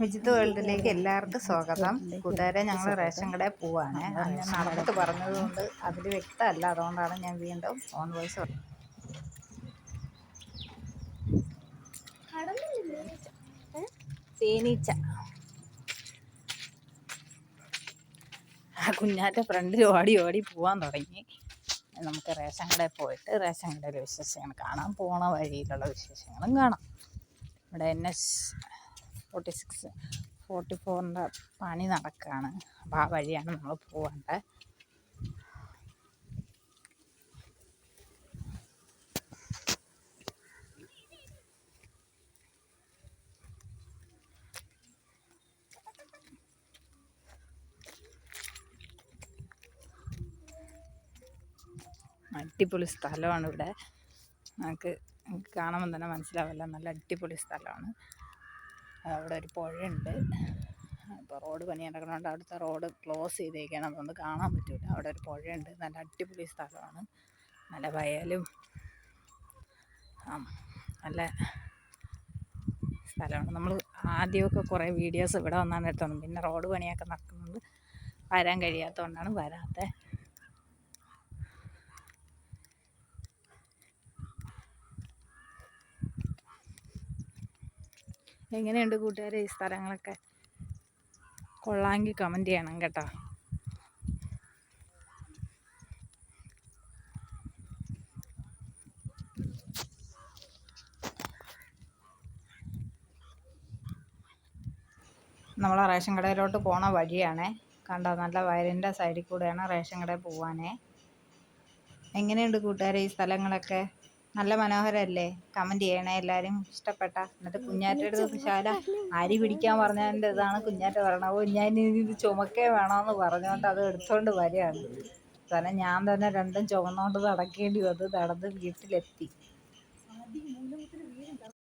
വിജിത്ത് വേൾഡിലേക്ക് എല്ലാവർക്കും സ്വാഗതം. കൂട്ടുകാരെ ഞങ്ങൾ റേഷൻ കടയിൽ പോവാണ്. അത് ഞാൻ നടന്നിട്ട് പറഞ്ഞതുകൊണ്ട് അതിൽ വ്യക്തമല്ല. അതുകൊണ്ടാണ് ഞാൻ വീണ്ടും ഓൺ വോയിസ് തേനീച്ച. ആ കുഞ്ഞാറ്റ ഫ്രണ്ടിൽ ഓടി ഓടി പോവാൻ തുടങ്ങി. നമുക്ക് റേഷൻ കടയിൽ പോയിട്ട് റേഷൻ കടയിലെ വിശേഷങ്ങൾ കാണാം. പോണ വഴിയിലുള്ള വിശേഷങ്ങളും കാണാം. ഇവിടെ N S forty six forty ഫോറിന്റെ പണി നടക്കുകയാണ് അപ്പോൾ ആ വഴിയാണ് നമ്മൾ പോകേണ്ടത് അടിപൊളി സ്ഥലമാണ് ഇവിടെ. നമുക്ക് കാണുമ്പോൾ തന്നെ മനസ്സിലാവില്ല. നല്ല അടിപൊളി സ്ഥലമാണ്. അവിടെ ഒരു പുഴയുണ്ട്. ഇപ്പോൾ റോഡ് പണി നടക്കുന്നതുകൊണ്ട് അവിടുത്തെ റോഡ് ക്ലോസ് ചെയ്തേക്കാണ്. അതുകൊണ്ട് കാണാൻ പറ്റില്ല അവിടെ ഒരു പുഴയുണ്ട്. നല്ല അടിപൊളി സ്ഥലമാണ്. നല്ല വയലും നല്ല സ്ഥലമാണ്. നമ്മൾ ആദ്യമൊക്കെ കുറേ വീഡിയോസ് ഇവിടെ വന്നാണ് എടുത്തോണ്ട് പിന്നെ റോഡ് പണിയൊക്കെ നടക്കുന്നത് വരാൻ കഴിയാത്തതുകൊണ്ടാണ് വരാത്തത് എങ്ങനെയുണ്ട് കൂട്ടുകാരെ ഈ സ്ഥലങ്ങളൊക്കെ? കൊള്ളാമെങ്കിൽ കമന്റ് ചെയ്യണം കേട്ടോ. നമ്മൾ റേഷൻ കടയിലോട്ട് പോണ വഴിയാണേ. കണ്ടോ നല്ല വയലിന്റെ സൈഡിൽ കൂടെയാണ് റേഷൻ കടയിൽ പോവാനേ. എങ്ങനെയുണ്ട് കൂട്ടുകാരെ ഈ സ്ഥലങ്ങളൊക്കെ? നല്ല മനോഹരല്ലേ? കമന്റ് ചെയ്യണേ എല്ലാവരും ഇഷ്ടപ്പെട്ട. എന്നിട്ട് കുഞ്ഞാറ്റയുടെ ശാല അരി പിടിക്കാൻ പറഞ്ഞതിന്റെ ഇതാണ് കുഞ്ഞാറ്റ പറയണത്. അപ്പോൾ ഞാൻ ഇത് ചുമക്കേ വേണമെന്ന് പറഞ്ഞുകൊണ്ട് അത് എടുത്തുകൊണ്ട് വരികയാണ്. കാരണം ഞാൻ തന്നെ രണ്ടും ചുമന്നുകൊണ്ട് നടക്കേണ്ടി വന്നു നടന്ന് വീട്ടിലെത്തി.